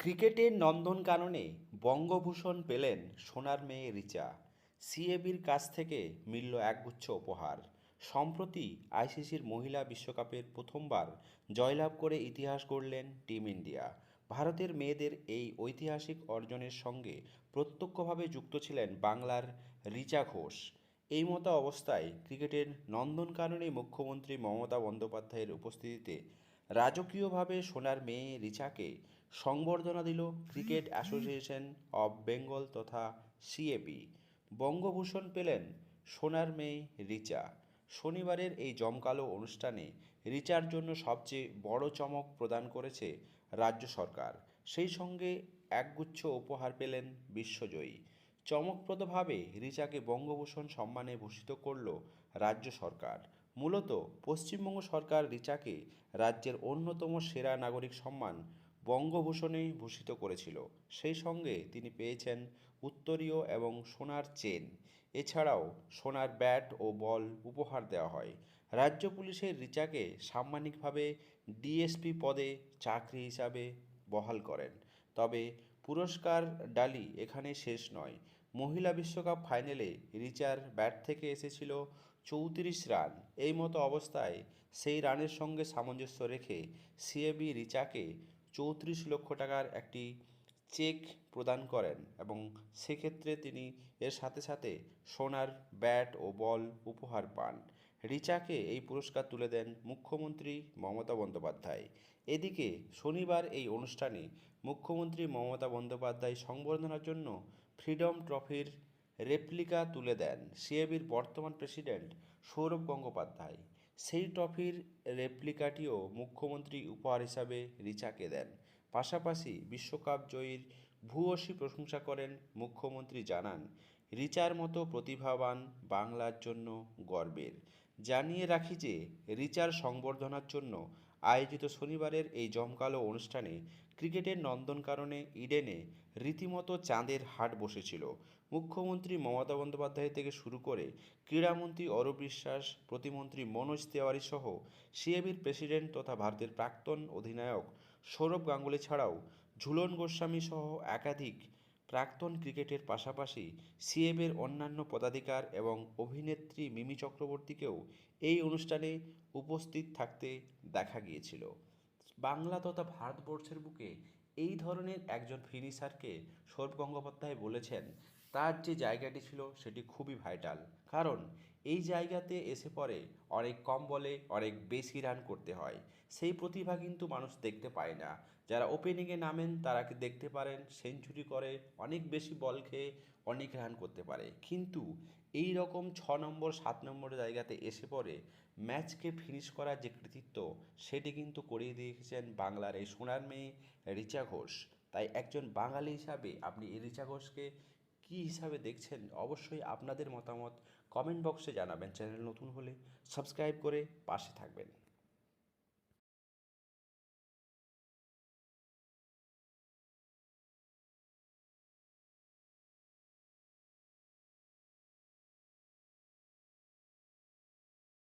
ক্রিকেটের নন্দনকাননে বঙ্গভূষণ পেলেন সোনার মেয়ে রিচা। সিএবির কাছ থেকে মিলল একগুচ্ছ উপহার। সম্প্রতি আইসিসির মহিলা বিশ্বকাপের প্রথমবার জয়লাভ করে ইতিহাস গড়লেন টিম ইন্ডিয়া। ভারতের মেয়েদের এই ঐতিহাসিক অর্জনের সঙ্গে প্রত্যক্ষভাবে যুক্ত ছিলেন বাংলার রিচা ঘোষ। এই মতো অবস্থায় ক্রিকেটের নন্দনকাননে মুখ্যমন্ত্রী মমতা বন্দ্যোপাধ্যায়ের উপস্থিতিতে রাজকীয়ভাবে সোনার মেয়ে রিচাকে সংবর্ধনা দিল ক্রিকেট অ্যাসোসিয়েশন অব বেঙ্গল তথা সিএবি বঙ্গভূষণ পেলেন সোনার মেয়ে রিচা। শনিবারের এই জমকালো অনুষ্ঠানে রিচার জন্য সবচেয়ে বড় চমক প্রদান করেছে রাজ্য সরকার। সেই সঙ্গে একগুচ্ছ উপহার পেলেন বিশ্বজয়ী। চমকপ্রদভাবে রিচাকে বঙ্গভূষণ সম্মানে ভূষিত করল রাজ্য সরকার। মূলত পশ্চিমবঙ্গ সরকার রিচাকে রাজ্যের অন্যতম সেরা নাগরিক সম্মান বঙ্গভূষণে ভূষিত করেছিল। সেই সঙ্গে তিনি পেয়েছেন উত্তরীয় এবং সোনার চেন। এছাড়াও সোনার ব্যাট ও বল উপহার দেওয়া হয়। রাজ্য পুলিশের রিচাকে সাম্মানিকভাবে ডিএসপি পদে চাকরি হিসাবে বহাল করেন। তবে পুরস্কার ডালি এখানে শেষ নয়। মহিলা বিশ্বকাপ ফাইনালে রিচার ব্যাট থেকে এসেছিল চৌত্রিশ রান। এই মতো অবস্থায় সেই রানের সঙ্গে সামঞ্জস্য রেখে সিএবি রিচাকে চৌত্রিশ লক্ষ টাকার একটি চেক প্রদান করেন এবং সেক্ষেত্রে তিনি এর সাথে সাথে সোনার ব্যাট ও বল উপহার পান। রিচাকে এই পুরস্কার তুলে দেন মুখ্যমন্ত্রী মমতা বন্দ্যোপাধ্যায়। এদিকে শনিবার এই অনুষ্ঠানে মুখ্যমন্ত্রী মমতা বন্দ্যোপাধ্যায় সংবর্ধনার জন্য ফ্রিডম ট্রফির রেপ্লিকা তুলে দেন। সিএবির বর্তমান প্রেসিডেন্ট সৌরভ গঙ্গোপাধ্যায়। সেই ট্রফির রেপ্লিকাটিও মুখ্যমন্ত্রী উপহার হিসাবে রিচাকে দেন। পাশাপাশি বিশ্বকাপ জয়ীর ভূয়সী প্রশংসা করেন মুখ্যমন্ত্রী জানান, রিচার মতো প্রতিভাবান বাংলার জন্য গর্বের। জানিয়ে রাখি যে, রিচার সংবর্ধনার জন্য আয়োজিত শনিবারের এই জমকালো অনুষ্ঠানে ক্রিকেটের নন্দনকাননে ইডেনে রীতিমতো চাঁদের হাট বসেছিল। মুখ্যমন্ত্রী মমতা বন্দ্যোপাধ্যায় থেকে শুরু করে ক্রীড়ামন্ত্রী অরূপ বিশ্বাস, প্রতিমন্ত্রী মনোজ তেওয়ারি সহ সিএবির প্রেসিডেন্ট তথা ভারতের প্রাক্তন অধিনায়ক সৌরভ গাঙ্গুলি ছাড়াও ঝুলন গোস্বামী সহ একাধিক প্রাক্তন ক্রিকেটের পাশাপাশি সিএমের অন্যান্য পদাধিকার এবং অভিনেত্রী মিমি চক্রবর্তীকেও এই অনুষ্ঠানে উপস্থিত থাকতে দেখা গিয়েছিল। বাংলা তথা ভারতবর্ষের বুকে এই ধরনের একজন ফিনিশারকে সৌরভ গঙ্গোপাধ্যায় বলেছেন, তার যে জায়গাটি ছিল সেটি খুবই ভাইটাল। কারণ এই জায়গাতে এসে পরে অনেক কম বলে অনেক বেশি রান করতে হয়। সেই প্রতিভা কিন্তু মানুষ দেখতে পায় না। যারা ওপেনিংয়ে নামেন, তারা দেখতে পারেন? সেঞ্চুরি করে অনেক বেশি বল খেয়ে অনেক রান করতে পারে। কিন্তু এই রকম ছ নম্বর, সাত নম্বর জায়গাতে এসে পরে ম্যাচকে ফিনিশ করার যে কৃতিত্ব, সেটি কিন্তু করিয়ে দিয়েছেন বাংলার এই সোনার মেয়ে রিচা ঘোষ। তাই একজন বাঙালি হিসাবে আপনি রিচা ঘোষকে কী হিসাবে দেখছেন, অবশ্যই আপনাদের মতামত কমেন্ট বক্সে জানাবেন। চ্যানেল নতুন হলে সাবস্ক্রাইব করে পাশে থাকবেন।